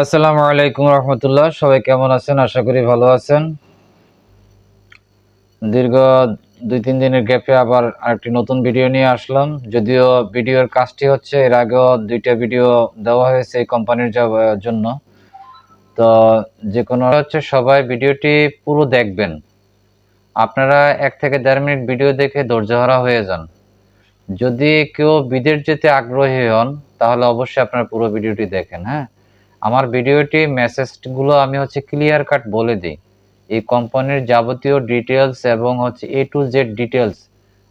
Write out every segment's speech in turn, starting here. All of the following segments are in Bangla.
আসসালামু আলাইকুম রহমতুল্লাহ। সবাই কেমন আছেন? আশা করি ভালো আছেন। দীর্ঘ দুই তিন দিনের গ্যাপে আবার আরেকটি নতুন ভিডিও নিয়ে আসলাম। যদিও ভিডিওর কাজটি হচ্ছে, এর আগেও দুইটা ভিডিও দেওয়া হয়েছে এই কোম্পানির জন্য। তো যে কোনো হচ্ছে সবাই ভিডিওটি পুরো দেখবেন। আপনারা এক থেকে দেড় মিনিট ভিডিও দেখে ধৈর্যহারা হয়ে যান। যদি কেউ বিদেশ যেতে আগ্রহী হন, তাহলে অবশ্যই আপনারা পুরো ভিডিওটি দেখেন হ্যাঁ? আমার ভিডিওটি মেসেজগুলো আমি হচ্ছে ক্লিয়ার কাট বলে দিই। এই কোম্পানির যাবতীয় ডিটেলস এবং হচ্ছে এ টু জেড ডিটেলস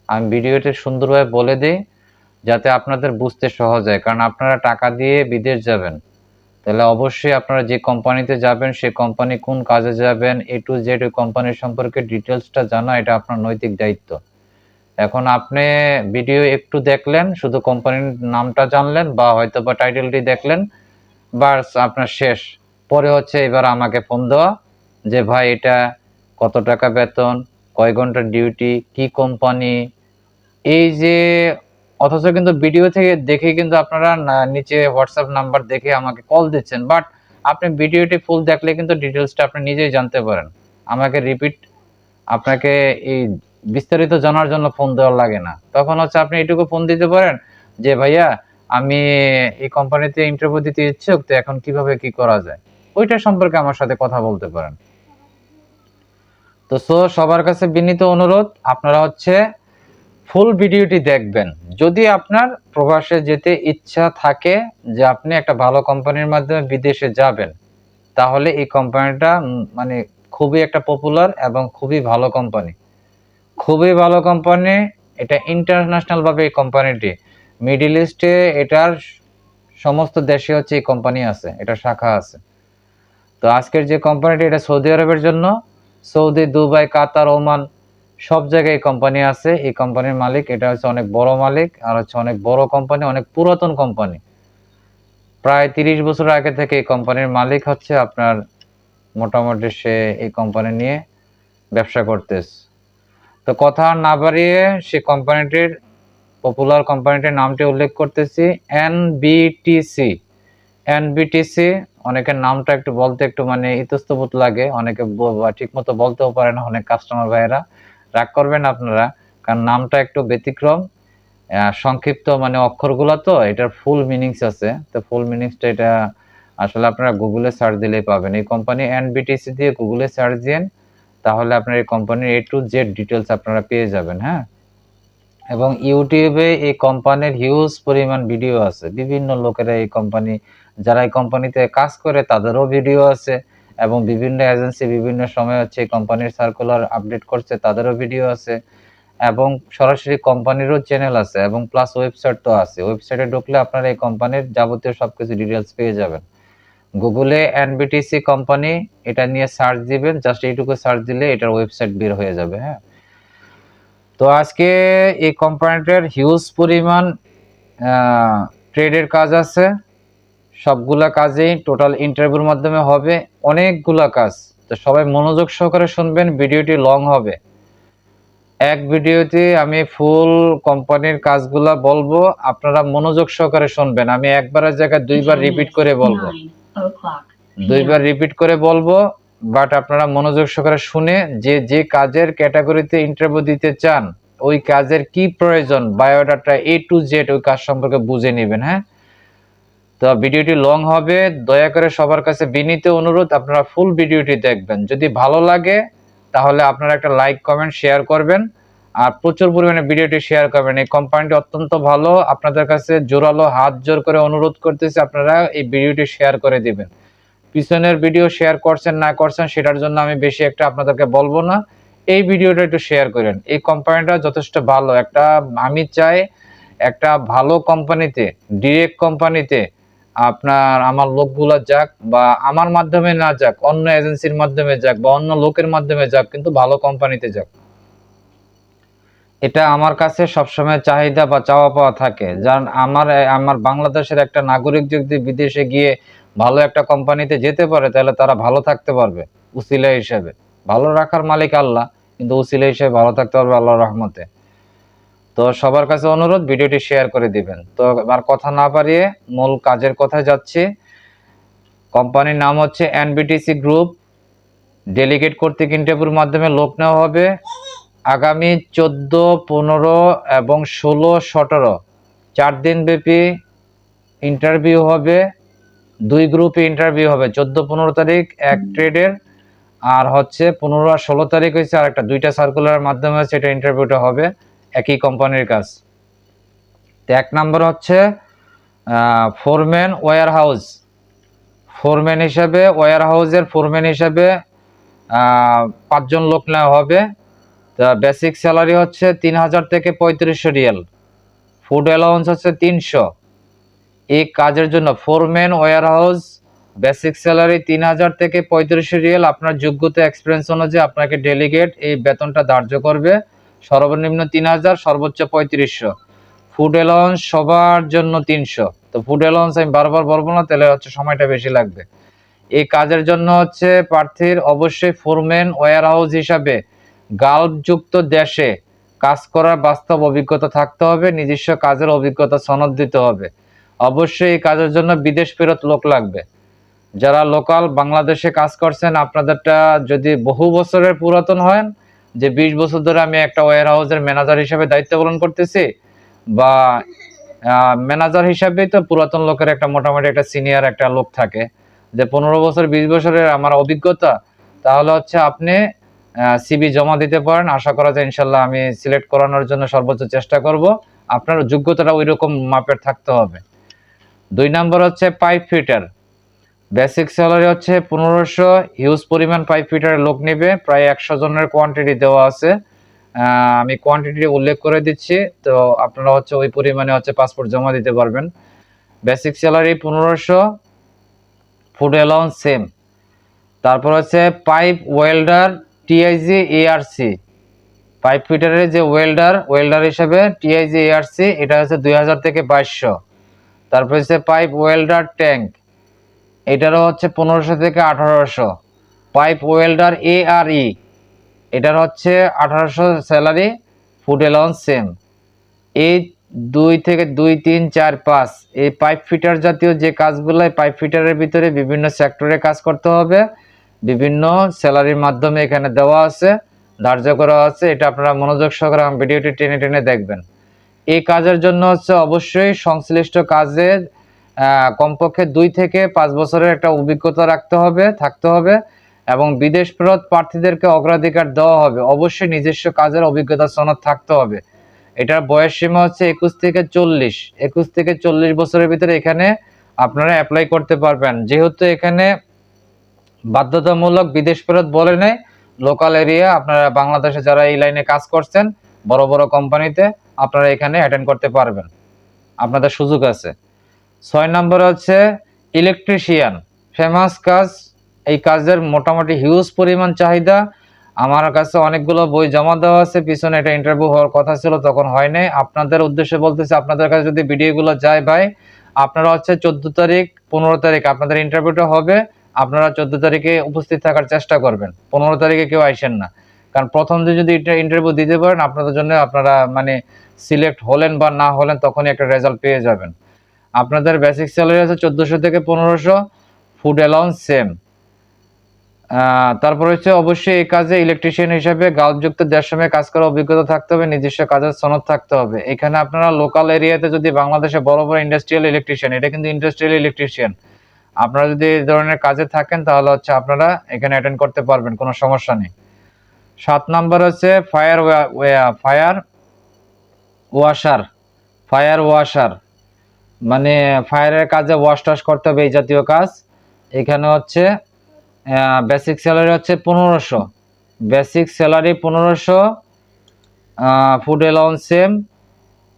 আমি ভিডিওটি সুন্দরভাবে বলে দিই, যাতে আপনাদের বুঝতে সহজ হয়। কারণ আপনারা টাকা দিয়ে বিদেশ যাবেন। তাহলে অবশ্যই আপনারা যে কোম্পানিতে যাবেন সেই কোম্পানি কোন কাজে যাবেন এ টু জেড ওই কোম্পানির সম্পর্কে ডিটেলসটা জানা, এটা আপনার নৈতিক দায়িত্ব। এখন আপনি ভিডিও একটু দেখলেন, শুধু কোম্পানির নামটা জানলেন বা হয়তো বা টাইটেলটি দেখলেন বাস আপনার শেষ। পরে হচ্ছে এবার আমাকে ফোন দেওয়া যে, ভাই, এটা কত টাকা বেতন? কয় ঘণ্টার ডিউটি? কি কোম্পানি? এই যে, অথচ কিন্তু ভিডিও থেকে দেখে কিন্তু আপনারা নিচে হোয়াটসঅ্যাপ নাম্বার দেখে আমাকে কল দিচ্ছেন। বাট আপনি ভিডিওটি ফুল দেখলে কিন্তু ডিটেলসটা আপনি নিজেই জানতে পারেন। আমাকে রিপিট আপনাকে এই বিস্তারিত জানার জন্য ফোন দেওয়ার লাগে না। তখন হচ্ছে আপনি এটুকু ফোন দিতে পারেন যে, ভাইয়া আমি এই কোম্পানিতে ইন্টারভিউ দিতে ইচ্ছুক, তো এখন কীভাবে কি করা যায়? ওইটা সম্পর্কে আমার সাথে কথা বলতে পারেন। তো সো, সবার কাছে বিনীত অনুরোধ, আপনারা হচ্ছে ফুল ভিডিওটি দেখবেন। যদি আপনার প্রবাসে যেতে ইচ্ছা থাকে যে আপনি একটা ভালো কোম্পানির মাধ্যমে বিদেশে যাবেন, তাহলে এই কোম্পানিটা মানে খুবই একটা পপুলার এবং খুবই ভালো কোম্পানি খুবই ভালো কোম্পানি এটা ইন্টারন্যাশনাল ভাবে এই কোম্পানিটি মিডিল ইস্টে এটার সমস্ত দেশে হচ্ছে এই কোম্পানি আছে, এটা শাখা আছে। তো আজকের যে কোম্পানিটি এটা সৌদি আরবের জন্য সৌদি দুবাই কাতার ওমান সব জায়গায় এই কোম্পানি আছে। এই কোম্পানির মালিক, এটা হচ্ছে অনেক বড় মালিক, আর হচ্ছে অনেক বড় কোম্পানি অনেক পুরাতন কোম্পানি প্রায় তিরিশ বছর আগে থেকে এই কোম্পানির মালিক হচ্ছে আপনার মোটামুটি সে এই কোম্পানি নিয়ে ব্যবসা করতেছে। তো কথা না বাড়িয়ে সে কোম্পানিটির পপুলার কোম্পানিটির নামটি উল্লেখ করতেছি এনবিটিসি এনবিটিসি অনেকের নামটা একটু বলতে একটু মানে ইতস্তবোধ লাগে, অনেকে ঠিক মতো বলতেও পারে না অনেক কাস্টমার ভাইয়েরা। রাগ করবেন আপনারা, কারণ নামটা একটু ব্যতিক্রম সংক্ষিপ্ত মানে অক্ষরগুলো তো, এটার ফুল মিনিংস আছে। তো ফুল মিনিংসটা এটা আসলে আপনারা গুগলে সার্চ দিলেই পাবেন। এই কোম্পানি এনবিটিসি দিয়ে গুগলে সার্চ দিন তাহলে আপনার এই কোম্পানির এ টু জেড ডিটেলস আপনারা পেয়ে যাবেন হ্যাঁ? এবং ইউটিউবে এই কোম্পানির হিউজ পরিমাণ ভিডিও আছে। বিভিন্ন লোকেরা এই কোম্পানি যারা এই কোম্পানিতে কাজ করে, তাদেরও ভিডিও আছে এবং বিভিন্ন এজেন্সি বিভিন্ন সময় হচ্ছে এই কোম্পানির সার্কুলার আপডেট করছে, তাদেরও ভিডিও আছে এবং সরাসরি কোম্পানিরও চ্যানেল আছে এবং প্লাস ওয়েবসাইট তো আছে। ওয়েবসাইটে ঢুকলে আপনারা এই কোম্পানির যাবতীয় সব কিছু ডিটেলস পেয়ে যাবেন। গুগলে এনবিটিসি কোম্পানি এটা নিয়ে সার্চ দিবেন জাস্ট এইটুকু সার্চ দিলে এটার ওয়েবসাইট বের হয়ে যাবে হ্যাঁ। তো আজকে এই কোম্পানিটার হিউজ পরিমাণ ট্রেডের কাজ আছে। সবগুলা কাজেই টোটাল ইন্টারভিউর মাধ্যমে হবে অনেকগুলা কাজ। তো সবাই মনোযোগ সহকারে শুনবেন ভিডিওটি লং হবে। এক ভিডিওতে আমি ফুল কোম্পানির কাজগুলা বলব আপনারা মনোযোগ সহকারে শুনবেন। আমি একবারের জায়গায় দুইবার রিপিট করে বলব। দুইবার রিপিট করে বলব বাট আপনারা মনোযোগ সহকারে শুনে যে যে কাজের ক্যাটাগরিতে ইন্টারভিউ দিতে চান, ওই কাজের কি প্রয়োজন বায়োডাটা এ টু জেড ওই কাজ সম্পর্কে বুঝে নেবেন হ্যাঁ? তো ভিডিওটি লং হবে, দয়া করে সবার কাছে বিনীত অনুরোধ, আপনারা ফুল ভিডিওটি দেখবেন। যদি ভালো লাগে, তাহলে আপনারা একটা লাইক কমেন্ট শেয়ার করবেন। আর প্রচুর পরিমাণে ভিডিওটি শেয়ার করবেন। এই কোম্পানিটি অত্যন্ত ভালো। আপনাদের কাছে জোরালো হাত জোর করে অনুরোধ করতেছি, আপনারা এই ভিডিওটি শেয়ার করে দিবেন। পিছনের ভিডিও শেয়ার করছেন, না করছেন, সেটার জন্য আমি বেশি একটা আপনাদেরকে বলব না। এই ভিডিওটা একটু শেয়ার করেন। এই কোম্পানিটা যথেষ্ট ভালো। একটা, আমি চাই একটা ভালো কোম্পানিতে ডিরেক্ট কোম্পানিতে আপনার, আমার লোকগুলা যাক বা আমার মাধ্যমে না যাক, অন্য এজেন্সির মাধ্যমে যাক বা অন্য লোকের মাধ্যমে যাক, কিন্তু ভালো কোম্পানিতে যাক। এটা আমার কাছে সবসময় চাহিদা বা চাওয়া পাওয়া থাকে। যার, আমার আমার বাংলাদেশের একটা নাগরিক যদি বিদেশে গিয়ে ভালো একটা কোম্পানিতে যেতে পারে, তাহলে তারা ভালো থাকতে পারবে উসিলা হিসেবে। ভালো রাখার মালিক আল্লাহ, কিন্তু উসিলা হিসেবে ভালো থাকতে পারবে আল্লাহর রহমতে। তো সবার কাছে অনুরোধ, ভিডিওটি শেয়ার করে দিবেন। তো আর কথা না পারিয়ে মূল কাজের কথায় যাচ্ছি। কোম্পানির নাম হচ্ছে এনবিটিসি গ্রুপ ডেলিগেট কর্তৃক ইন্টারভিউর মাধ্যমে লোক নেওয়া হবে আগামী চোদ্দ, পনেরো এবং ষোলো, সতেরো। চার দিন ব্যাপী ইন্টারভিউ হবে। দুই গ্রুপে ইন্টারভিউ হবে চোদ্দ পনেরো তারিখ এক ট্রেডের আর হচ্ছে পনেরো আর ষোলো তারিখ হয়েছে আর একটা দুইটা সার্কুলার মাধ্যমে সেটা ইন্টারভিউটা হবে একই কোম্পানির কাজ। তো এক নম্বর হচ্ছে ফোরম্যান ওয়ার হাউস ফোরম্যান হিসাবে ওয়ার হাউসের ফোরম্যান হিসাবে পাঁচজন লোক নেওয়া হবে। তা বেসিক স্যালারি হচ্ছে তিন হাজার থেকে পঁয়ত্রিশশো রিয়াল। ফুড অ্যালাউন্স হচ্ছে তিনশো। এই কাজের জন্য foreman warehouse basic salary তিন হাজার থেকে পঁয়ত্রিশশো রিয়েল আপনার যোগ্যতা এক্সপিরিয়েন্স অনুযায়ী আপনাকে ডেলিগেট এই বেতনটা ধার্য করবে। সর্বনিম্ন তিন হাজার, সর্বোচ্চ পঁয়ত্রিশশো। ফুড অ্যালাউন্স সবার জন্য তিনশো। তো ফুড অ্যালাউন্স আমি বারবার বলব না, তাহলে হচ্ছে সময়টা বেশি লাগবে। এই কাজের জন্য হচ্ছে প্রার্থীর অবশ্যই ফোরম্যান ওয়ার হাউস হিসাবে গাল্পযুক্ত দেশে কাজ করার বাস্তব অভিজ্ঞতা থাকতে হবে, নিজস্ব কাজের অভিজ্ঞতা সনদ দিতে হবে। অবশ্যই এই কাজের জন্য বিদেশ ফেরত লোক লাগবে। যারা লোকাল বাংলাদেশে কাজ করছেন, আপনাদেরটা যদি বহু বছরের পুরাতন হয় যে বিশ বছর ধরে আমি একটা ওয়ার হাউসের ম্যানেজার হিসাবে দায়িত্ব পালন করতেছি, বা ম্যানেজার হিসাবেই তো পুরাতন লোকের একটা মোটামুটি একটা সিনিয়র একটা লোক থাকে। যে পনেরো বছর, বিশ বছরের আমার অভিজ্ঞতা, তাহলে হচ্ছে আপনি সিবি জমা দিতে পারেন। আশা করা যায় ইনশাল্লাহ আমি সিলেক্ট করানোর জন্য সর্বোচ্চ চেষ্টা করব। আপনার যোগ্যতাটা ওই রকম মাপের থাকতে হবে। দুই নম্বর হচ্ছে পাইপ ফিটার। বেসিক স্যালারি হচ্ছে পনেরোশো, হিউজ পরিমাণ পাইপ ফিটারের লোক নেবে, প্রায় একশো জনের কোয়ান্টিটি দেওয়া আছে। আমি কোয়ান্টিটি উল্লেখ করে দিচ্ছি, তো আপনারা হচ্ছে ওই পরিমাণে হচ্ছে পাসপোর্ট জমা দিতে পারবেন। বেসিক স্যালারি পনেরোশো ফুড অ্যালাউন্স সেম তারপর হচ্ছে pipe welder TIG ARC pipe ফিটারের যে ওয়েল্ডার ওয়েল্ডার হিসেবে টিআইজি এআরসি এটা হচ্ছে দুই হাজার থেকে বাইশশো। তারপর হচ্ছে পাইপ ওয়েল্ডার ট্যাঙ্ক। এটারও হচ্ছে পনেরোশো থেকে আঠারোশো। পাইপ ওয়েল্ডার এ আর ই এটার হচ্ছে আঠারোশো স্যালারি, ফুড অ্যালাউন্স সেম। এই দুই থেকে দুই, তিন, চার, পাঁচ, এই পাইপ ফিটার জাতীয় যে কাজগুলো পাইপ ফিটারের ভিতরে বিভিন্ন সেক্টরে কাজ করতে হবে, বিভিন্ন স্যালারির মাধ্যমে এখানে দেওয়া আছে, ধার্য করা আছে, এটা আপনারা মনোযোগ সহকারে ভিডিওটি টেনে টেনে দেখবেন। এই কাজের জন্য হচ্ছে অবশ্যই সংশ্লিষ্ট কাজের কমপক্ষে দুই থেকে পাঁচ বছরের একটা অভিজ্ঞতা রাখতে হবে, থাকতে হবে এবং বিদেশ ফেরত প্রার্থীদেরকে অগ্রাধিকার দেওয়া হবে। অবশ্যই নিজস্ব কাজের অভিজ্ঞতা সনদ থাকতে হবে। এটার বয়স সীমা হচ্ছে একুশ থেকে চল্লিশ। একুশ থেকে চল্লিশ বছরের ভিতরে এখানে আপনারা অ্যাপ্লাই করতে পারবেন। যেহেতু এখানে বাধ্যতামূলক বিদেশ ফেরত বলে নেই লোকাল এরিয়া আপনারা বাংলাদেশে যারা এই লাইনে কাজ করছেন বড় বড় কোম্পানিতে আপনারা এখানে অ্যাটেন্ড করতে পারবেন। আপনাদের সুযোগ আছে। ছয় নম্বর হচ্ছে ইলেকট্রিশিয়ান ফেমাস কাজ। এই কাজের মোটামুটি হিউজ পরিমাণ চাহিদা। আমার কাছে অনেকগুলো বই জমা দেওয়া আছে। পিছনে একটা ইন্টারভিউ হওয়ার কথা ছিল, তখন হয় নাই। আপনাদের উদ্দেশ্যে বলতেছি, আপনাদের কাছে যদি ভিডিওগুলো যায় ভাই, আপনারা হচ্ছে চোদ্দ তারিখ, পনেরো তারিখ আপনাদের ইন্টারভিউটা হবে। আপনারা চোদ্দ তারিখে উপস্থিত থাকার চেষ্টা করবেন। পনেরো তারিখে কেউ আইসেন না। কারণ প্রথম দিন যদি এটা ইন্টারভিউ দিতে পারেন, আপনাদের জন্য আপনারা মানে সিলেক্ট হলেন বা না হলেন তখনই একটা রেজাল্ট পেয়ে যাবেন। আপনাদের বেসিক স্যালারি আছে চোদ্দোশো থেকে পনেরোশো ফুড অ্যালাউন্স সেম তারপর হচ্ছে অবশ্যই এই কাজে ইলেকট্রিশিয়ান হিসেবে গালযুক্ত দেড় সময় কাজ করার অভিজ্ঞতা থাকতে হবে, নিজস্ব কাজের সনদ থাকতে হবে। এখানে আপনারা লোকাল এরিয়াতে যদি বাংলাদেশে বড় বড় ইন্ডাস্ট্রিয়াল ইলেকট্রিশিয়ান এটা কিন্তু ইন্ডাস্ট্রিয়াল ইলেকট্রিশিয়ান আপনারা যদি এই ধরনের কাজে থাকেন, তাহলে হচ্ছে আপনারা এখানে অ্যাটেন্ড করতে পারবেন, কোনো সমস্যা নেই। সাত নাম্বার হচ্ছে fire fire washer fire washer. মানে ফায়ারের কাজে ওয়াশ টাশ করতে হবে এই জাতীয় কাজ। এখানে হচ্ছে বেসিক স্যালারি হচ্ছে পনেরোশো। বেসিক স্যালারি পনেরোশো ফুড অ্যালাউন্স সেম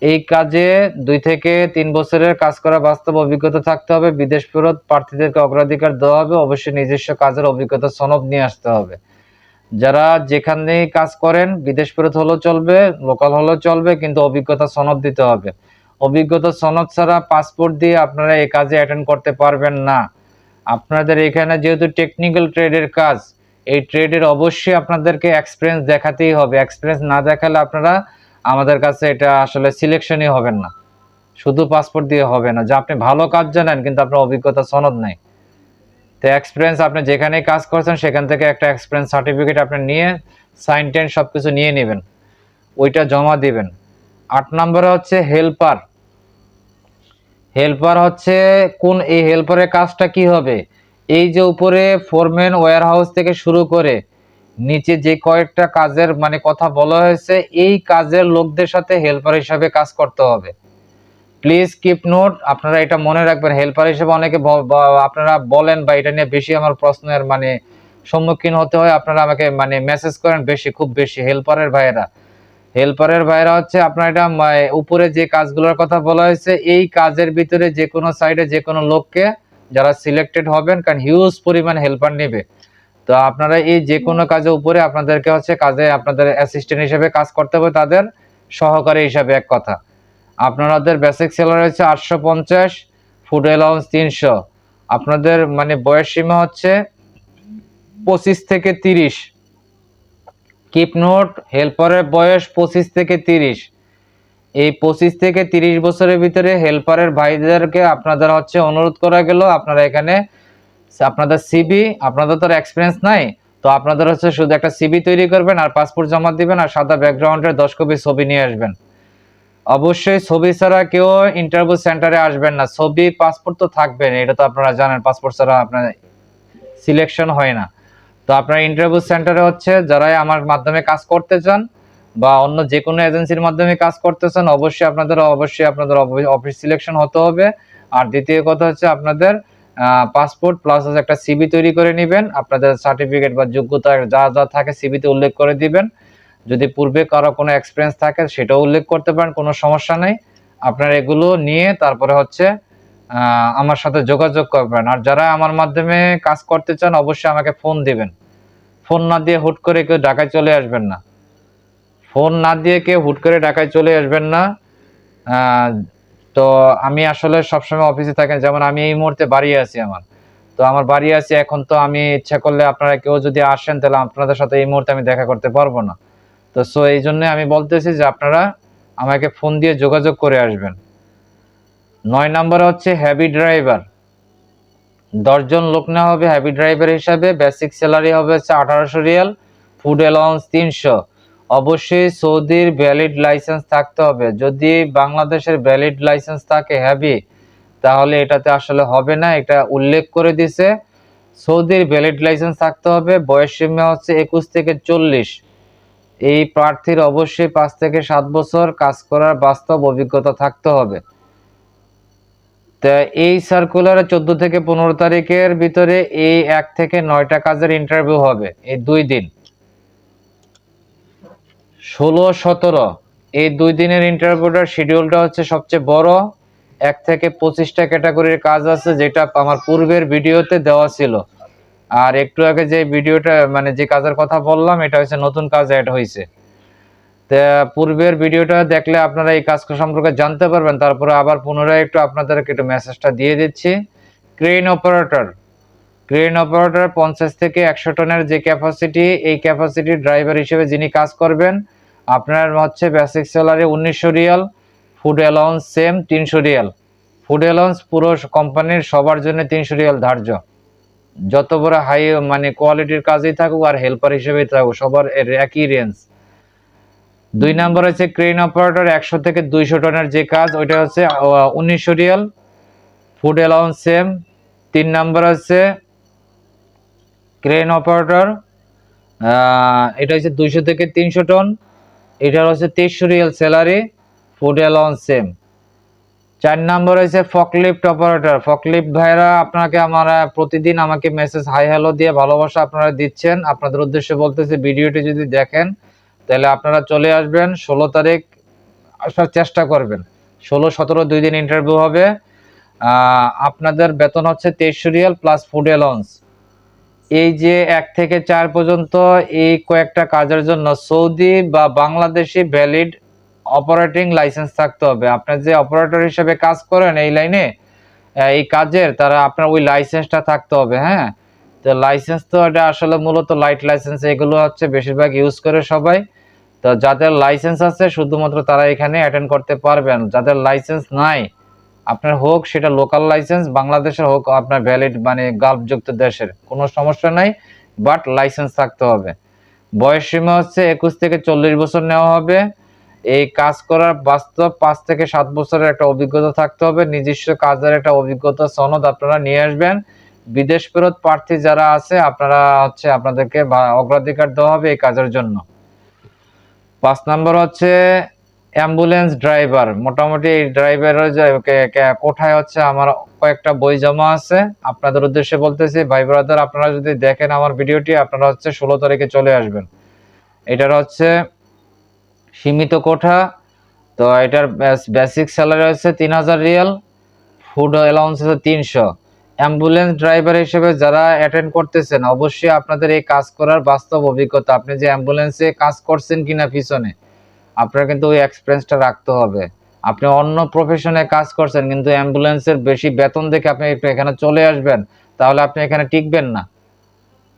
এই কাজে দুই থেকে তিন বছরের কাজ করা বাস্তব অভিজ্ঞতা থাকতে হবে। বিদেশ ফেরত প্রার্থীদেরকে অগ্রাধিকার দেওয়া হবে। অবশ্যই নিজস্ব কাজের অভিজ্ঞতা সনদ নিয়ে আসতে হবে। যারা যেখানে কাজ করেন, বিদেশ ফেরত হলেও চলবে লোকাল হলেও চলবে, কিন্তু অভিজ্ঞতা সনদ দিতে হবে। অভিজ্ঞতা সনদ ছাড়া পাসপোর্ট দিয়ে আপনারা এই কাজে অ্যাটেন্ড করতে পারবেন না। আপনাদের এখানে যেহেতু টেকনিক্যাল ট্রেডের কাজ, এই ট্রেডের অবশ্যই আপনাদেরকে এক্সপিরিয়েন্স দেখাতেই হবে। এক্সপিরিয়েন্স না দেখালে আপনারা আমাদের কাছে এটা আসলে সিলেকশনই হবেন না। শুধু পাসপোর্ট দিয়ে হবে না। যে আপনি ভালো কাজ জানেন, কিন্তু আপনার অভিজ্ঞতা সনদ নেই। তো এক্সপিরিয়েন্স আপনি যেখানেই কাজ করছেন, সেখান থেকে একটা এক্সপিরিয়েন্স সার্টিফিকেট আপনি নিয়ে সাইন টেন সব কিছু নিয়ে নেবেন। ওইটা জমা দিবেন। আট নম্বরে হচ্ছে হেল্পার হেল্পার হচ্ছে কোন, এই হেল্পারের কাজটা কি হবে? এই যে উপরে ফোরম্যান ওয়্যার হাউস থেকে শুরু করে নিচে যে কয়েকটা কাজের মানে কথা বলা হয়েছে, এই কাজের লোকদের সাথে হেল্পার হিসাবে কাজ করতে হবে। প্লিজ কিপ নোট আপনারা এটা মনে রাখবেন হেল্পার হিসেবে অনেকে আপনারা বলেন বা এটা নিয়ে বেশি আমার প্রশ্নের মানে সম্মুখীন হতে হয়, আপনারা আমাকে মানে মেসেজ করেন বেশি, খুব বেশি। হেল্পারের ভাইয়েরা। হেল্পারের বাইরে হচ্ছে আপনার এটা উপরে যে কাজগুলোর কথা বলা হয়েছে, এই কাজের ভিতরে যে কোনো সাইডে যে কোনো লোককে যারা সিলেক্টেড হবেন, কারণ হিউজ পরিমাণ হেল্পার নেবে। তো আপনারা এই যে কোনো কাজে উপরে আপনাদেরকে হচ্ছে কাজে আপনাদের অ্যাসিস্ট্যান্ট হিসেবে কাজ করতে হবে, তাদের সহকারী হিসাবে এক কথা। আপনাদের বেসিক স্যালারি হচ্ছে আটশো পঞ্চাশ ফুড অ্যালাউন্স তিনশো। আপনাদের মানে বয়স সীমা হচ্ছে পঁচিশ থেকে তিরিশ। কিপ নোট হেল্পারের বয়স পঁচিশ থেকে তিরিশ। এই পঁচিশ থেকে তিরিশ বছরের ভিতরে হেল্পারের ভাইদেরকে আপনাদের হচ্ছে অনুরোধ করা গেল, আপনারা এখানে আপনাদের সিবি আপনাদের তো এক্সপিরিয়েন্স নাই, তো আপনাদের হচ্ছে শুধু একটা সিবি তৈরি করবেন আর পাসপোর্ট জমা দিবেন আর সাদা ব্যাকগ্রাউন্ডের দশ কপি ছবি নিয়ে আসবেন। অবশ্যই ছবি ছাড়া কেউ ইন্টারভিউ সেন্টারে আসবেন না। ছবি পাসপোর্ট তো থাকবেন, এটা তো আপনারা জানেন পাসপোর্ট ছাড়া আপনার সিলেকশন হয় না। তো আপনার ইন্টারভিউ সেন্টারে হচ্ছে যারাই আমার মাধ্যমে কাজ করতে চান বা অন্য যে কোনো এজেন্সির মাধ্যমে কাজ করতে চান, অবশ্যই আপনাদের অবশ্যই আপনাদের অফিস সিলেকশন হতে হবে। আর দ্বিতীয় কথা হচ্ছে আপনাদের পাসপোর্ট প্লাস একটা সিবি তৈরি করে নেবেন। আপনাদের সার্টিফিকেট বা যোগ্যতা যা যা থাকে সিবিতে উল্লেখ করে দিবেন। যদি পূর্বে কারও কোনো এক্সপিরিয়েন্স থাকে, সেটাও উল্লেখ করতে পারেন, কোনো সমস্যা নেই। আপনারা এগুলো নিয়ে তারপরে হচ্ছে আমার সাথে যোগাযোগ করবেন। আর যারা আমার মাধ্যমে কাজ করতে চান, অবশ্যই আমাকে ফোন দিবেন। ফোন না দিয়ে হুট করে কেউ ঢাকায় চলে আসবেন না। ফোন না দিয়ে কেউ হুট করে ঢাকায় চলে আসবেন না। তো আমি আসলে সবসময় অফিসে থাকেন। যেমন আমি এই মুহূর্তে বাড়ি আছি আমার। তো আমার বাড়ি আছি, এখন তো আমি ইচ্ছা করলে আপনারা কেউ যদি আসেন, তাহলে আপনাদের সাথে এই মুহূর্তে আমি দেখা করতে পারব না। তো সো এই জন্য আমি বলতেছি যে আপনারা আমাকে ফোন দিয়ে যোগাযোগ করে আসবেন। নয় নম্বর হচ্ছে হ্যাভি ড্রাইভার দশজন লোক নেওয়া হবে হ্যাভি ড্রাইভার হিসাবে বেসিক স্যালারি হবে হচ্ছে আঠারোশো রিয়াল ফুড অ্যালাউন্স তিনশো। অবশ্যই সৌদির ভ্যালিড লাইসেন্স থাকতে হবে। যদি বাংলাদেশের ভ্যালিড লাইসেন্স থাকে হ্যাভি তাহলে এটাতে আসলে হবে না, এটা উল্লেখ করে দিছে। সৌদির ভ্যালিড লাইসেন্স থাকতে হবে, বয়স সীমা হচ্ছে একুশ থেকে চল্লিশ। এই প্রার্থীর অবশ্যই পাঁচ থেকে সাত বছর কাজ করার বাস্তব অভিজ্ঞতা থাকতে হবে। তা এই সার্কুলারে চোদ্দ থেকে পনেরো তারিখের ভিতরে এই এক থেকে নয়টা কাজের ইন্টারভিউ হবে, এই দুই দিন। ষোলো, সতেরো, এই দুই দিনের ইন্টারভিউটার শিডিউলটা হচ্ছে সবচেয়ে বড়। এক থেকে পঁচিশটা ক্যাটাগরির কাজ আছে যেটা আমার পূর্বের ভিডিওতে দেওয়া ছিল। আর একটু আগে যে ভিডিওটা মানে যে কাজের কথা বললাম, এটা হচ্ছে নতুন কাজ অ্যাড হয়েছে তা পূর্বের ভিডিওটা দেখলে আপনারা এই কাজ সম্পর্কে জানতে পারবেন, তারপরে আবার পুনরায় একটু আপনাদেরকে একটু মেসেজটা দিয়ে দিচ্ছি। ক্রেন অপারেটর ক্রেন অপারেটর পঞ্চাশ থেকে একশো টনের যে ক্যাপাসিটি এই ক্যাপাসিটি ড্রাইভার হিসেবে যিনি কাজ করবেন, আপনার হচ্ছে বেসিক স্যালারি উনিশশো রিয়াল ফুড অ্যালাউন্স সেম তিনশো রিয়াল। ফুড অ্যালাউন্স পুরো কোম্পানির সবার জন্য তিনশো রিয়াল ধার্য। যত বড় হাই মানে কোয়ালিটির কাজই থাকুক আর হেল্পার হিসেবেই থাকুক, সবার এর একই রেঞ্জ দুই নাম্বার হচ্ছে ক্রেন অপারেটর একশো থেকে দুইশো টনের যে কাজ, ওইটা হচ্ছে উনিশশো রিয়াল ফুড অ্যালাউন্স সেম তিন নাম্বার হচ্ছে ক্রেন অপারেটর এটা হচ্ছে দুইশো থেকে তিনশো টন, এটার হচ্ছে তেইশশো riyal salary food allowance same চার নম্বর হয়েছে ফকলিফট অপারেটর ফকলিফট ভাইরা আপনাকে আমার প্রতিদিন আমাকে মেসেজ হাই হ্যালো দিয়ে ভালোবাসা আপনারা দিচ্ছেন। আপনাদের উদ্দেশ্যে বলতেছে, ভিডিওটি যদি দেখেন, তাহলে আপনারা চলে আসবেন। ষোলো তারিখ আসার চেষ্টা করবেন। ষোলো, সতেরো দুই দিন ইন্টারভিউ হবে। আপনাদের বেতন হচ্ছে তেইশশো রিয়াল প্লাস ফুড অ্যালাউন্স এই যে এক থেকে চার পর্যন্ত এই কয়েকটা কাজের জন্য সৌদি বা বাংলাদেশি ভ্যালিড অপারেটিং লাইসেন্স থাকতে হবে। আপনার যে অপারেটর হিসেবে কাজ করেন এই লাইনে এই কাজের, তারা আপনার ওই লাইসেন্সটা থাকতে হবে হ্যাঁ? তো লাইসেন্স তো এটা আসলে মূলত লাইট লাইসেন্স এগুলো হচ্ছে বেশিরভাগ ইউজ করে সবাই। তো যাদের লাইসেন্স আছে, শুধুমাত্র তারা এখানে অ্যাটেন্ড করতে পারবেন। যাদের লাইসেন্স নাই, আপনার হোক সেটা লোকাল লাইসেন্স বাংলাদেশের হোক, আপনার ভ্যালিড মানে গালফযুক্ত দেশের, কোনো সমস্যা নাই বাট লাইসেন্স থাকতে হবে। বয়স সীমা হচ্ছে একুশ থেকে চল্লিশ বছর নেওয়া হবে। এই কাজ করার বাস্তব পাঁচ থেকে সাত বছরের একটা অভিজ্ঞতা থাকতে হবে, নিজস্ব কাজের একটা অভিজ্ঞতা, সনদ আপনারা নিয়ে আসবেন। বিদেশ ফেরত প্রার্থী যারা আছে, আপনারা হচ্ছে আপনাদেরকে অগ্রাধিকার দেওয়া হবে এই কাজের জন্য। পাঁচ নম্বর হচ্ছে অ্যাম্বুলেন্স ড্রাইভার। মোটামুটি এই ড্রাইভারের কোঠায় হচ্ছে আমার কয়েকটা বই জমা আছে। আপনাদের উদ্দেশ্যে বলতেছি, ভাই ব্রাদার, আপনারা যদি দেখেন আমার ভিডিওটি, আপনারা হচ্ছে ষোলো তারিখে চলে আসবেন। এটার হচ্ছে সীমিত কোঠা। তো এটার বেসিক স্যালারি হচ্ছে তিন হাজার রিয়াল ফুড অ্যালাউন্স হচ্ছে তিনশো। অ্যাম্বুলেন্স ড্রাইভার হিসেবে যারা অ্যাটেন্ড করতেছেন, অবশ্যই আপনাদের এই কাজ করার বাস্তব অভিজ্ঞতা। আপনি যে অ্যাম্বুলেন্সে কাজ করছেন কিনা পিছনে, আপনার কিন্তু ওই এক্সপিরিয়েন্সটা রাখতে হবে। আপনি অন্য প্রফেশনে কাজ করছেন, কিন্তু অ্যাম্বুলেন্সের বেশি বেতন দেখে আপনি এখানে চলে আসবেন, তাহলে আপনি এখানে টিকবেন না।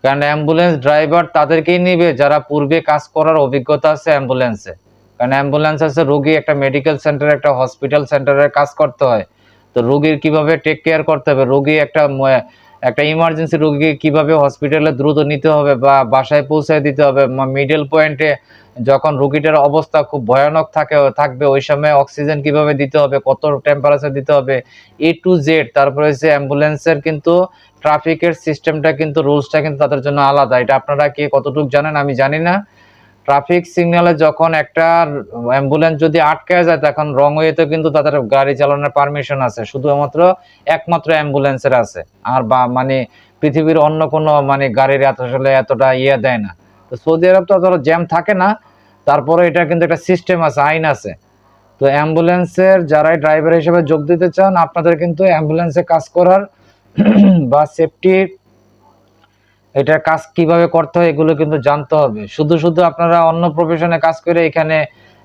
কারণ অ্যাম্বুলেন্স ড্রাইভার তাদেরকেই নিবে, যারা পূর্বে কাজ করার অভিজ্ঞতা আছে অ্যাম্বুলেন্সে কারণ অ্যাম্বুলেন্স আছে, রোগী একটা মেডিকেল সেন্টারে একটা হসপিটাল সেন্টারে কাজ করতে হয়। তো রোগীর কীভাবে টেক কেয়ার করতে হবে? রোগী একটা একটা ইমার্জেন্সি রোগীকে কীভাবে হসপিটালে দ্রুত নিতে হবে বা বাসায় পৌঁছায় দিতে হবে? মিডল পয়েন্টে যখন রোগীটার অবস্থা খুব ভয়ানক থাকে, থাকবে, ওই সময় অক্সিজেন কীভাবে দিতে হবে? কত টেম্পারেচার দিতে হবে? এ টু জেড তারপরে হচ্ছে অ্যাম্বুলেন্সের কিন্তু ট্রাফিকের সিস্টেমটা কিন্তু রুলসটা কিন্তু তাদের জন্য আলাদা। এটা আপনারা কি কতটুকু জানেন আমি জানি না। ট্রাফিক সিগন্যালে যখন একটা অ্যাম্বুলেন্স যদি আটকে যায়, তখন রং ওয়েতে কিন্তু তাদের গাড়ি চালানোর পারমিশন আছে। শুধুমাত্র একমাত্র অ্যাম্বুলেন্সের আছে। আর বা মানে পৃথিবীর অন্য কোনো মানে গাড়ির এত আসলে এতটা ইয়ে দেয় না। তো সৌদি আরব তো অতটা জ্যাম থাকে না, তারপরে এটা কিন্তু একটা সিস্টেম আছে, আইন আছে। তো অ্যাম্বুলেন্সের যারাই ড্রাইভার হিসেবে যোগ দিতে চান, আপনাদের কিন্তু অ্যাম্বুলেন্সে কাজ করার বা সেফটি এটার কাজ কীভাবে করতে হয় এগুলো কিন্তু জানতে হবে। শুধু শুধু আপনারা অন্য প্রফেশনে কাজ করে এখানে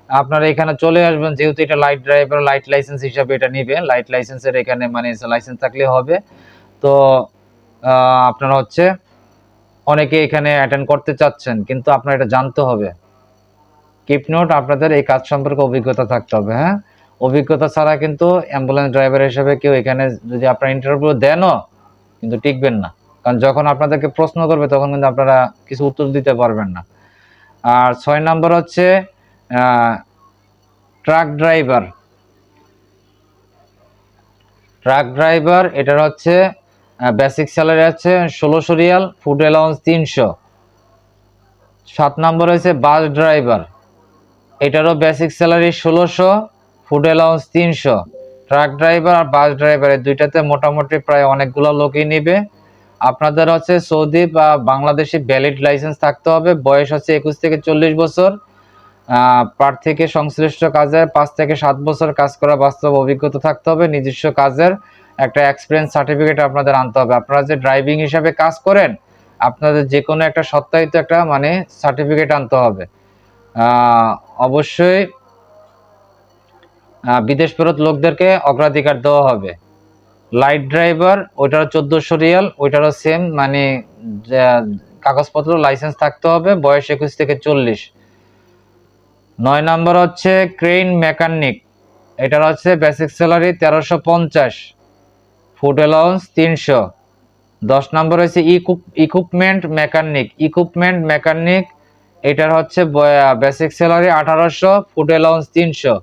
আপনারা এখানে চলে আসবেন, যেহেতু এটা লাইট ড্রাইভার লাইট লাইসেন্স হিসাবে এটা নিবে লাইট লাইসেন্সের এখানে মানে লাইসেন্স থাকলে হবে। তো আপনারা হচ্ছে অনেকে এখানে অ্যাটেন্ড করতে চাচ্ছেন, কিন্তু আপনার এটা জানতে হবে। কিপ নোট আপনাদের এই কাজ সম্পর্কে অভিজ্ঞতা থাকতে হবে হ্যাঁ? অভিজ্ঞতা ছাড়া কিন্তু অ্যাম্বুলেন্স ড্রাইভার হিসেবে কেউ এখানে যদি আপনার ইন্টারভিউ দেনও, কিন্তু টিকবেন না। কারণ যখন আপনাদেরকে প্রশ্ন করবে তখন কিন্তু আপনারা কিছু উত্তর দিতে পারবেন না। আর ছয় নম্বর হচ্ছে ট্রাক ড্রাইভার। ট্রাক ড্রাইভার, এটার হচ্ছে বেসিক স্যালারি আছে ষোলোশো রিয়াল ফুড অ্যালাউন্স তিনশো। সাত নম্বর হচ্ছে বাস ড্রাইভার এটারও বেসিক স্যালারি ষোলোশো ফুড অ্যালাউন্স তিনশো। ট্রাক ড্রাইভার আর বাস ড্রাইভার এই দুইটাতে মোটামুটি প্রায় অনেকগুলো লোকই নিবে। আপনাদের হচ্ছে সৌদি বা বাংলাদেশি ভ্যালিড লাইসেন্স থাকতে হবে। বয়স হচ্ছে একুশ থেকে চল্লিশ বছর। প্রার্থীকে সংশ্লিষ্ট কাজের পাঁচ থেকে সাত বছর কাজ করা বাস্তব অভিজ্ঞতা থাকতে হবে। নিজস্ব কাজের একটা এক্সপিরিয়েন্স সার্টিফিকেট আপনাদের আনতে হবে। আপনারা যে ড্রাইভিং হিসাবে কাজ করেন, আপনাদের যে কোনো একটা সত্যায়িত একটা মানে সার্টিফিকেট আনতে হবে। অবশ্যই বিদেশ ফেরত লোকদেরকে অগ্রাধিকার দেওয়া হবে। লাইট ড্রাইভার ওইটারও চোদ্দোশো রিয়াল, ওইটারও সেম মানে কাগজপত্র লাইসেন্স থাকতে হবে, বয়স একুশ থেকে চল্লিশ। নয় নম্বর হচ্ছে ক্রেন মেকানিক এটার হচ্ছে বেসিক স্যালারি তেরোশো পঞ্চাশ ফুড অ্যালাউন্স তিনশো। দশ নম্বর হচ্ছে ইকুইপমেন্ট মেকানিক ইকুইপমেন্ট মেকানিক এটার হচ্ছে বেসিক স্যালারি আঠারোশো ফুড অ্যালাউন্স তিনশো।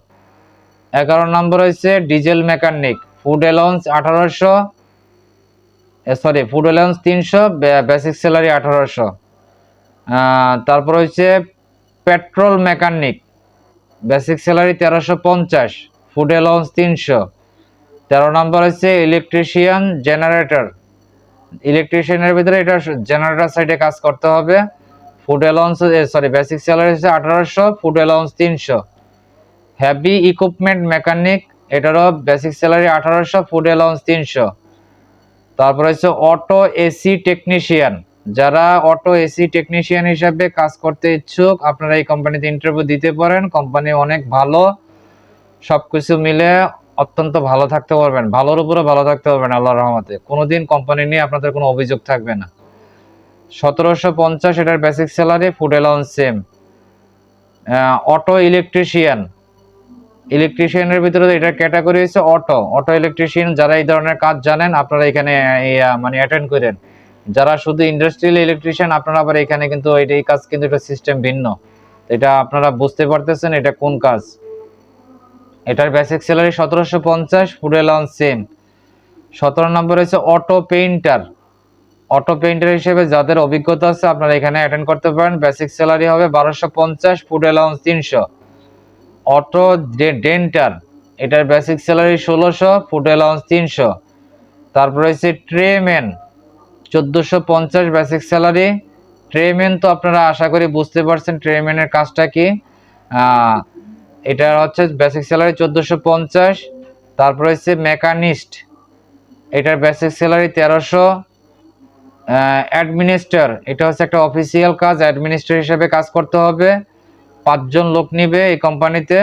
এগারো নম্বর হচ্ছে ডিজেল মেকানিক ফুড অ্যালাউন্স আঠারোশো সরি ফুড অ্যালাউন্স তিনশো বেসিক স্যালারি আঠারোশো। তারপর হচ্ছে পেট্রোল মেকানিক বেসিক স্যালারি তেরোশো পঞ্চাশ ফুড অ্যালাউন্স তিনশো। তেরো নম্বর হচ্ছে ইলেকট্রিশিয়ান জেনারেটর ইলেকট্রিশিয়ানের ভিতরে এটা জেনারেটর সাইডে কাজ করতে হবে। Food allowance sorry basic salary হচ্ছে আঠারোশো ফুড অ্যালাউন্স তিনশো। হ্যাভি ইকুইপমেন্ট মেকানিক এটারও বেসিক স্যালারি আঠারোশো ফুড অ্যালাউন্স তিনশো। তারপর হচ্ছে অটো এসি টেকনিশিয়ান যারা অটো এসি টেকনিশিয়ান হিসাবে কাজ করতে ইচ্ছুক, আপনারা এই কোম্পানিতে ইন্টারভিউ দিতে পারেন। কোম্পানি অনেক ভালো। সব কিছু মিলে অত্যন্ত ভালো থাকতে পারবেন। ভালোর উপরে ভালো থাকতে পারবেন আল্লাহ রহমতে। কোনোদিন কোম্পানি নিয়ে আপনাদের কোনো অভিযোগ থাকবে না। সতেরোশো পঞ্চাশ এটার basic salary food allowance same auto electrician ইলেকট্রিশিয়ানের ভিতরে এটা ক্যাটাগরি হচ্ছে অটো অটো ইলেকট্রিশিয়ান যারা এই ধরনের কাজ জানেন, আপনারা এখানে মানে অ্যাটেন্ড করেন। যারা শুধু ইন্ডাস্ট্রিয়াল ইলেকট্রিশিয়ান আপনারা আবার এখানে কিন্তু এটা এই কাজ কিন্তু এটা সিস্টেম ভিন্ন। এটা আপনারা বুঝতে পারতেছেন এটা কোন কাজ। এটার বেসিক স্যালারি সতেরোশো পঞ্চাশ ফুড অ্যালাউন্স সেম। সতেরো নম্বর হচ্ছে অটো পেইন্টার অটো পেইন্টার হিসেবে যাদের অভিজ্ঞতা আছে, আপনারা এখানে অ্যাটেন্ড করতে পারেন। বেসিক স্যালারি হবে বারোশো পঞ্চাশ ফুড অ্যালাউন্স তিনশো। অটো ডেন্টার এটার বেসিক স্যালারি ষোলোশো ফুড অ্যালাউন্স তিনশো। তারপরে হচ্ছে ট্রেম্যান চোদ্দোশো পঞ্চাশ বেসিক স্যালারি ট্রেম্যান তো আপনারা আশা করি বুঝতে পারছেন ট্রেম্যানের কাজটা কি। আহ, এটা হচ্ছে বেসিক স্যালারি চোদ্দোশো পঞ্চাশ। তারপরে হচ্ছে মেকানিস্ট এটার বেসিক স্যালারি তেরোশো। অ্যাডমিনিস্টার এটা হচ্ছে একটা অফিসিয়াল কাজ অ্যাডমিনিস্ট্রেটর হিসেবে কাজ করতে হবে। পাঁচজন লোক নিবে এই কোম্পানিতে।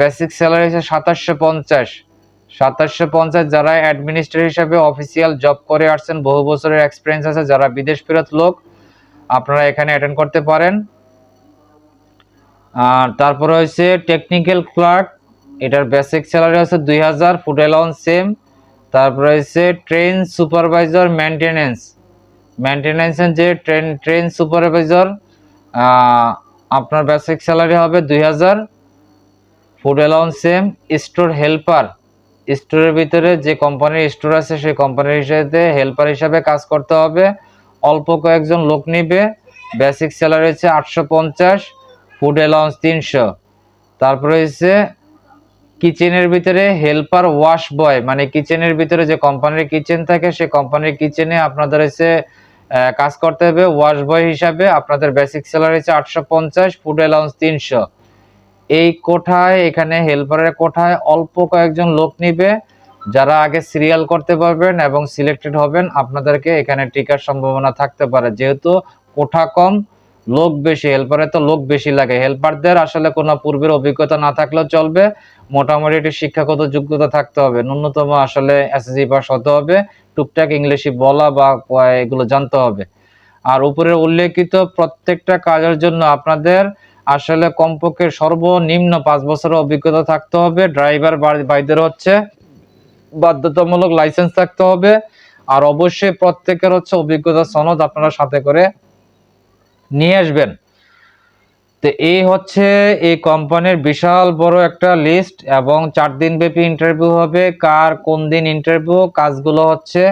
বেসিক স্যালারি হচ্ছে সাতাশশো পঞ্চাশ। সাতাশশো পঞ্চাশ যারা অ্যাডমিনিস্ট্রেটর হিসেবে অফিসিয়াল জব করে আসছেন, বহু বছরের এক্সপিরিয়েন্স আছে, যারা বিদেশ ফেরত লোক, আপনারা এখানে অ্যাটেন্ড করতে পারেন। আর তারপরে হচ্ছে টেকনিক্যাল ক্লার্ক এটার বেসিক স্যালারি হচ্ছে দুই হাজার ফুড অ্যালাউন্স সেম তারপরে হচ্ছে ট্রেন সুপারভাইজার মেনটেনেন্স মেনটেনেন্সের যে ট্রেন ট্রেন সুপারভাইজার আপনার বেসিক স্যালারি হবে দুই হাজার। Food allowance same store helper স্টোরের ভিতরে যে কোম্পানির স্টোর আছে, সেই কোম্পানির হিসেবে হেল্পার হিসাবে কাজ করতে হবে। অল্প কয়েকজন লোক নিবে। বেসিক স্যালারি হচ্ছে আটশো পঞ্চাশ ফুড অ্যালাউন্স তিনশো। তারপরে হচ্ছে কিচেনের ভিতরে হেল্পার ওয়াশ বয় মানে কিচেনের ভিতরে যে কোম্পানির কিচেন থাকে, সেই কোম্পানির কিচেনে আপনাদের হচ্ছে কাজ করতে হবে ওয়াশ বয় হিসাবে। আপনাদের বেসিক স্যালারি হচ্ছে আটশো পঞ্চাশ ফুড অ্যালাউন্স তিনশো। এই কোঠায়, এখানে হেল্পারের কোঠায় অল্প কয়েকজন লোক নিবে, যারা আগে সিরিয়াল করতে পারবেন এবং সিলেক্টেড হবেন। আপনাদেরকে এখানে টিকার সম্ভাবনা থাকতে পারে, যেহেতু কোঠা কম লোক বেশি হেল্পারে তো লোক বেশি লাগে। হেল্পারদের আসলে কোনো পূর্বের অভিজ্ঞতা না থাকলেও চলবে। মোটামুটি একটি শিক্ষাগত যোগ্যতা থাকতে হবে। ন্যূনতম আসলে এসএসসি পাস হতে হবে। টুকটাক ইংলিশে বলা বা এগুলো জানতে হবে। আর উপরে উল্লেখিত প্রত্যেকটা কাজের জন্য আপনাদের আসলে কমপক্ষে সর্বনিম্ন পাঁচ বছরের অভিজ্ঞতা থাকতে হবে। ড্রাইভার বাইদের হচ্ছে বাধ্যতামূলক লাইসেন্স থাকতে হবে। আর অবশ্যই প্রত্যেকের হচ্ছে অভিজ্ঞতা সনদ আপনারা সাথে করে নিয়ে আসবেন। তো এই হচ্ছে এই কোম্পানির বিশাল বড় একটা লিস্ট এবং চার দিন ব্যাপী ইন্টারভিউ হবে। কার কোন দিন ইন্টারভিউ কাজগুলো হচ্ছে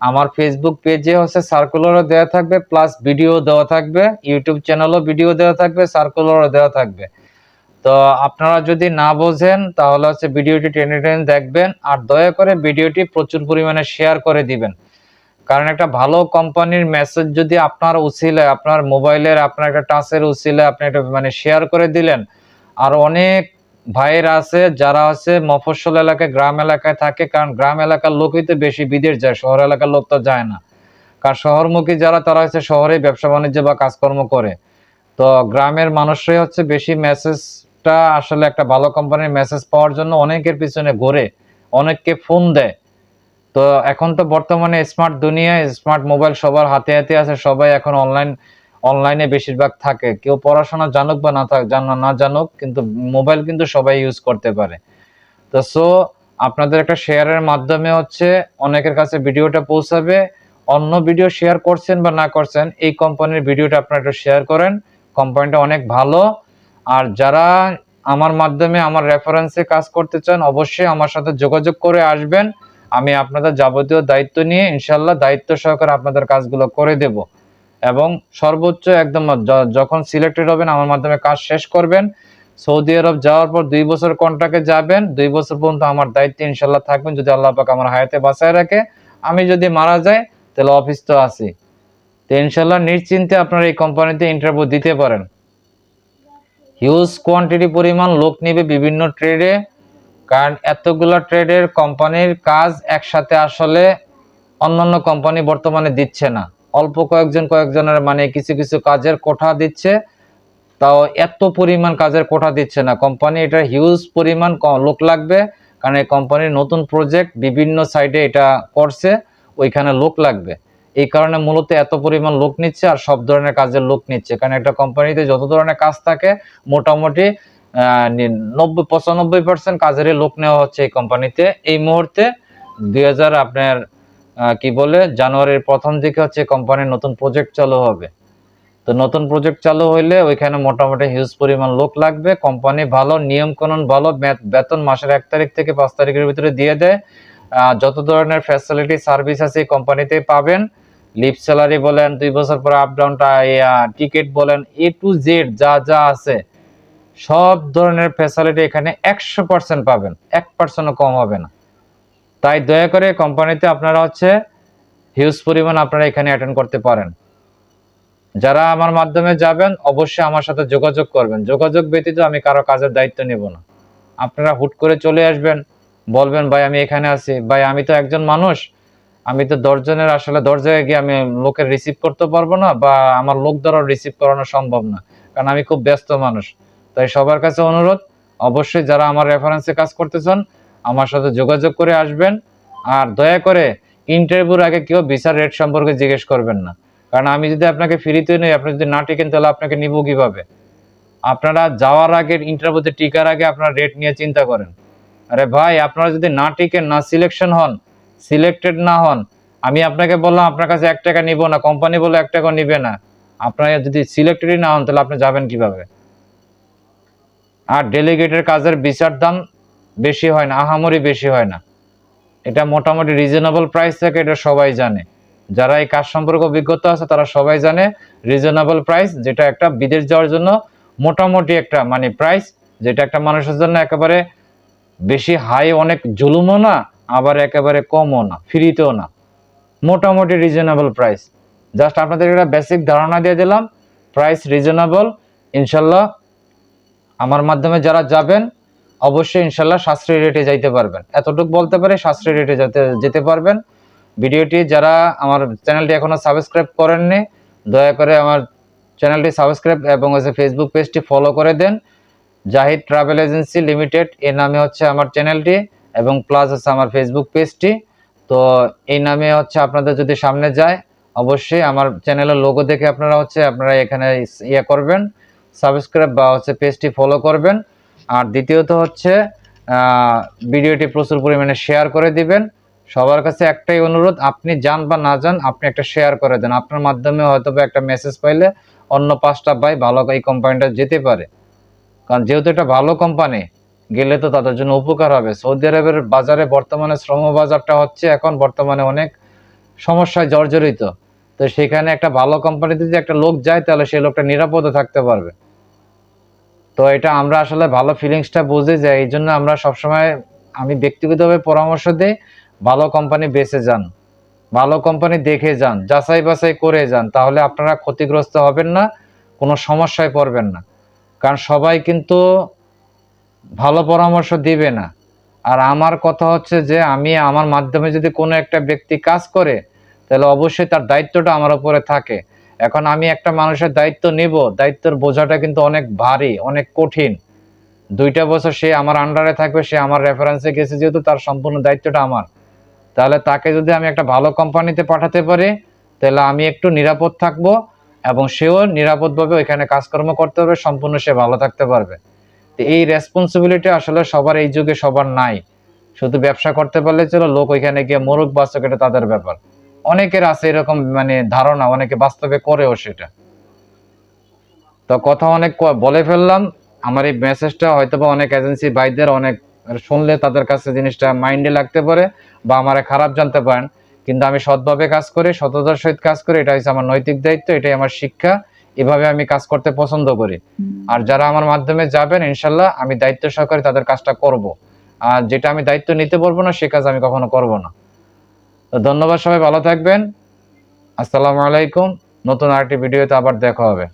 আমার ফেসবুক পেজে হচ্ছে সার্কুলারও দেওয়া থাকবে প্লাস ভিডিও দেওয়া থাকবে ইউটিউব চ্যানেলও ভিডিও দেওয়া থাকবে সার্কুলারও দেওয়া থাকবে। তো আপনারা যদি না বোঝেন, তাহলে হচ্ছে ভিডিওটি টেনে টেনে দেখবেন, আর দয়া করে ভিডিওটি প্রচুর পরিমাণে শেয়ার করে দিবেন। কারণ একটা ভালো কোম্পানির মেসেজ যদি আপনার উচিলে, আপনার মোবাইলের, আপনার একটা টাচের উচিলে আপনি এটা মানে শেয়ার করে দিলেন। আর অনেক ভাইয়ের আছে, যারা আছে মফস্বল এলাকায়, গ্রাম এলাকায় থাকে, কারণ গ্রাম এলাকার লোকই তো বেশি, বিদেশ যায়, শহর এলাকার লোক তো যায় না। কারণ শহরমুখী যারা, তারা হচ্ছে শহরে ব্যবসা বাণিজ্য বা কাজকর্ম করে। তো গ্রামের মানুষরাই হচ্ছে বেশি মেসেজটা আসলে একটা ভালো কোম্পানির মেসেজ পাওয়ার জন্য অনেকের পিছনে ঘোরে, অনেককে ফোন দেয়। তো এখন তো বর্তমানে স্মার্ট দুনিয়া স্মার্ট মোবাইল সবার হাতে হাতে আছে, সবাই এখন অনলাইন অনলাইনে বেশিরভাগ থাকে। কেউ পড়াশোনা জানুক বা না থাক না জানুক, কিন্তু মোবাইল কিন্তু সবাই ইউজ করতে পারে। তো সো আপনাদের একটা শেয়ারের মাধ্যমে হচ্ছে অনেকের কাছে ভিডিওটা পৌঁছাবে। অন্য ভিডিও শেয়ার করছেন বা না করছেন, এই কোম্পানির ভিডিওটা আপনারা একটু শেয়ার করেন। কোম্পানিটা অনেক ভালো। আর যারা আমার মাধ্যমে, আমার রেফারেন্সে কাজ করতে চান, অবশ্যই আমার সাথে যোগাযোগ করে আসবেন। আমি আপনাদের যাবতীয় দায়িত্ব নিয়ে ইনশাল্লাহ দায়িত্ব সহকারে আপনাদের কাজগুলো করে দেব। এবং সর্বোচ্চ একদম যখন সিলেক্টেড হবেন, আমার মাধ্যমে কাজ শেষ করবেন। সৌদি আরব যাওয়ার পর দুই বছর কন্ট্রাক্টে যাবেন। দুই বছর পর্যন্ত আমার দায়িত্বে ইনশাল্লাহ থাকবেন যদি আল্লাহ পাক আমার হায়াতে বাঁচায় রাখে, আমি যদি মারা যাই, তাহলে অফিস তো আছি তো ইনশাল্লাহ নিশ্চিন্তে আপনারা এই কোম্পানিতে ইন্টারভিউ দিতে পারেন। হিউজ কোয়ান্টিটি পরিমাণ লোক নেবে বিভিন্ন ট্রেডে কারণ এতগুলো ট্রেডের কোম্পানির কাজ একসাথে আসলে অন্যান্য কোম্পানি বর্তমানে দিচ্ছে না। অল্প কয়েকজন কয়েকজনের মানে কিছু কিছু কাজের কোঠা দিচ্ছে, তাও এত পরিমাণ কাজের কোঠা দিচ্ছে না। কোম্পানি এটা হিউজ পরিমাণ লোক লাগবে, কারণ এই কোম্পানির নতুন প্রজেক্ট বিভিন্ন সাইডে এটা করছে, ওইখানে লোক লাগবে। এই কারণে মূলত এত পরিমাণ লোক নিচ্ছে আর সব ধরনের কাজের লোক নিচ্ছে। কারণ একটা কোম্পানিতে যত ধরনের কাজ থাকে, মোটামুটি নব্বই, পঁচানব্বই পার্সেন্ট কাজেরই লোক নেওয়া হচ্ছে এই কোম্পানিতে। এই মুহূর্তে দুই হাজার আপনার কি বলে, জানুয়ারির প্রথম দিকে হচ্ছে কোম্পানির নতুন প্রজেক্ট চালু হবে। তো নতুন প্রজেক্ট চালু হইলে ওইখানে মোটামুটি হিউজ পরিমাণ লোক লাগবে কোম্পানি ভালো, নিয়ম কানুন ভালো বেতন মাসের এক তারিখ থেকে পাঁচ তারিখের ভিতরে দিয়ে দেয়। যত ধরনের ফ্যাসিলিটি সার্ভিস আছে এই কোম্পানিতে পাবেন। লিপ স্যালারি বলেন, দুই বছর পর আপ ডাউনটা টিকিট বলেন এ টু জেড যা যা আছে। সব ধরনের ফ্যাসিলিটি এখানে একশো পার্সেন্ট পাবেন, এক পার্সেন্টও কম হবে না। তাই দয়া করে কোম্পানিতে আপনারা হচ্ছে হিউজ পরিমাণ আপনারা এখানে অ্যাটেন্ড করতে পারেন। যারা আমার মাধ্যমে যাবেন, অবশ্যই আমার সাথে যোগাযোগ করবেন। যোগাযোগ ব্যতীত আমি কারও কাজের দায়িত্ব নেব না। আপনারা হুট করে চলে আসবেন, বলবেন, ভাই, আমি এখানে আছি। ভাই, আমি তো একজন মানুষ। আমি তো দশজনের আসলে দশ জায়গায় গিয়ে আমি লোকের রিসিভ করতে পারব না বা আমার লোক দ্বারা রিসিভ করানো সম্ভব না। কারণ আমি খুব ব্যস্ত মানুষ। তাই সবার কাছে অনুরোধ, অবশ্যই যারা আমার রেফারেন্সে কাজ করতে চান, আমার সাথে যোগাযোগ করে আসবেন। আর দয়া করে ইন্টারভিউর আগে কেউ ভিসার রেট সম্পর্কে জিজ্ঞেস করবেন না। কারণ আমি যদি আপনাকে ফ্রিতে নেই, আপনি যদি না টিকেন, তাহলে আপনাকে নিব কীভাবে? আপনারা যাওয়ার আগে ইন্টারভিউতে টিকার আগে আপনারা রেট নিয়ে চিন্তা করেন। আরে ভাই, আপনারা যদি না টিকেন, না সিলেকশন হন সিলেক্টেড না হন, আমি আপনাকে বললাম, আপনার কাছে এক টাকা নিব না কোম্পানি বলে এক টাকা নিবে না। আপনারা যদি সিলেক্টেডই না হন, তাহলে আপনি যাবেন কীভাবে? আর ডেলিগেটের কাজের বিচার দাম বেশি হয় না, আহামরি বেশি হয় না। এটা মোটামুটি রিজনেবল প্রাইস থাকে এটা সবাই জানে। যারা এই কাজ সম্পর্কে অভিজ্ঞতা আছে, তারা সবাই জানে রিজনেবল প্রাইস যেটা একটা বিদেশ যাওয়ার জন্য মোটামুটি একটা মানে প্রাইস যেটা একটা মানুষের জন্য একেবারে বেশি হাই অনেক জুলুমও না, আবার একেবারে কমও না ফ্রিতেও না। মোটামুটি রিজনেবল প্রাইস জাস্ট আপনাদের একটা বেসিক ধারণা দিয়ে দিলাম। প্রাইস রিজনেবল ইনশাল্লাহ আমার মাধ্যমে যারা যাবেন, অবশ্যই ইনশাল্লাহ সাশ্রয়ী রেটে যাইতে পারবেন। এতটুকু বলতে পারে সাশ্রয়ী রেটে যেতে যেতে পারবেন। ভিডিওটি যারা আমার চ্যানেলটি এখনও সাবস্ক্রাইব করেননি, দয়া করে আমার চ্যানেলটি সাবস্ক্রাইব এবং হচ্ছে ফেসবুক পেজটি ফলো করে দেন। জাহিদ ট্রাভেল এজেন্সি লিমিটেড এই নামে হচ্ছে আমার চ্যানেলটি এবং প্লাস হচ্ছে আমার ফেসবুক পেজটি তো এই নামে হচ্ছে আপনাদের যদি সামনে যায়, অবশ্যই আমার চ্যানেলের লোগো দেখে আপনারা হচ্ছে আপনারা এখানে ইয়ে করবেন। সাবস্ক্রাইব বা হচ্ছে পেজটি ফলো করবেন। আর দ্বিতীয়ত হচ্ছে ভিডিওটি প্রচুর পরিমাণে শেয়ার করে দিবেন। সবার কাছে একটাই অনুরোধ, আপনি যান বা না যান, আপনি একটা শেয়ার করে দেন। আপনার মাধ্যমে হয়তো একটা মেসেজ পাইলে অন্য পাঁচটা ভাই ভালো এই কোম্পানিটা যেতে পারে। কারণ যেহেতু এটা ভালো কোম্পানি গেলে তো তাদের জন্য উপকার হবে। সৌদি আরবের বাজারে বর্তমানে শ্রম বাজারটা হচ্ছে এখন বর্তমানে অনেক সমস্যায় জর্জরিত। তো সেখানে একটা ভালো কোম্পানিতে যদি একটা লোক যায়, তাহলে সেই লোকটা নিরাপদে থাকতে পারবে। তো এটা আমরা আসলে ভালো ফিলিংসটা বুঝি যে এই জন্য আমরা সবসময় আমি ব্যক্তিগতভাবে পরামর্শ দিই, ভালো কোম্পানি বেছে যান, ভালো কোম্পানি দেখে যান, যাচাই বাছাই করে যান, তাহলে আপনারা ক্ষতিগ্রস্ত হবেন না, কোনো সমস্যায় পড়বেন না। কারণ সবাই কিন্তু ভালো পরামর্শ দিবে না। আর আমার কথা হচ্ছে যে আমি আমার মাধ্যমে যদি কোনো একটা ব্যক্তি কাজ করে, তাহলে অবশ্যই তার দায়িত্বটা আমার উপরে থাকে। এখন আমি একটা মানুষের দায়িত্ব নিব, দায়িত্বের বোঝাটা কিন্তু অনেক ভারী, অনেক কঠিন। দুইটা বছর সে আমার আন্ডারে থাকবে, সে আমার রেফারেন্সে গেছে যেহেতু তার সম্পূর্ণ দায়িত্বটা আমার। তাহলে তাকে যদি আমি একটা ভালো কোম্পানিতে পাঠাতে পারি, তাহলে আমি একটু নিরাপদ থাকব এবং সেও নিরাপদভাবে ওইখানে কাজকর্ম করতে পারবে, সম্পূর্ণ সে ভালো থাকতে পারবে। তো এই রেসপন্সিবিলিটি আসলে সবার এই যুগে সবার নাই। শুধু ব্যবসা করতে পারলে চলো, লোক ওইখানে গিয়ে মোরগ বাচ্চা এটা তাদের ব্যাপার। অনেকের আছে এরকম মানে ধারণা অনেকে বাস্তবে করেও সেটা। তো কথা অনেক বলে ফেললাম আমার এই মেসেজটা হয়তো বা অনেক এজেন্সি ভাইদের অনেক শুনলে তাদের কাছে জিনিসটা মাইন্ডে লাগতে পারে বা আমারে খারাপ জানতে পারেন। কিন্তু আমি সৎভাবে কাজ করি সততার সহিত কাজ করি এটা হচ্ছে আমার নৈতিক দায়িত্ব এটাই আমার শিক্ষা। এভাবে আমি কাজ করতে পছন্দ করি। আর যারা আমার মাধ্যমে যাবেন ইনশাল্লাহ আমি দায়িত্ব সহকারে তাদের কাজটা করব। আর যেটা আমি দায়িত্ব নিতে পারব না সে কাজ আমি কখনো করব না। তো ধন্যবাদ সবাই ভালো থাকবেন। আসসালামু আলাইকুম। নতুন আরেকটি ভিডিওতে আবার দেখা হবে।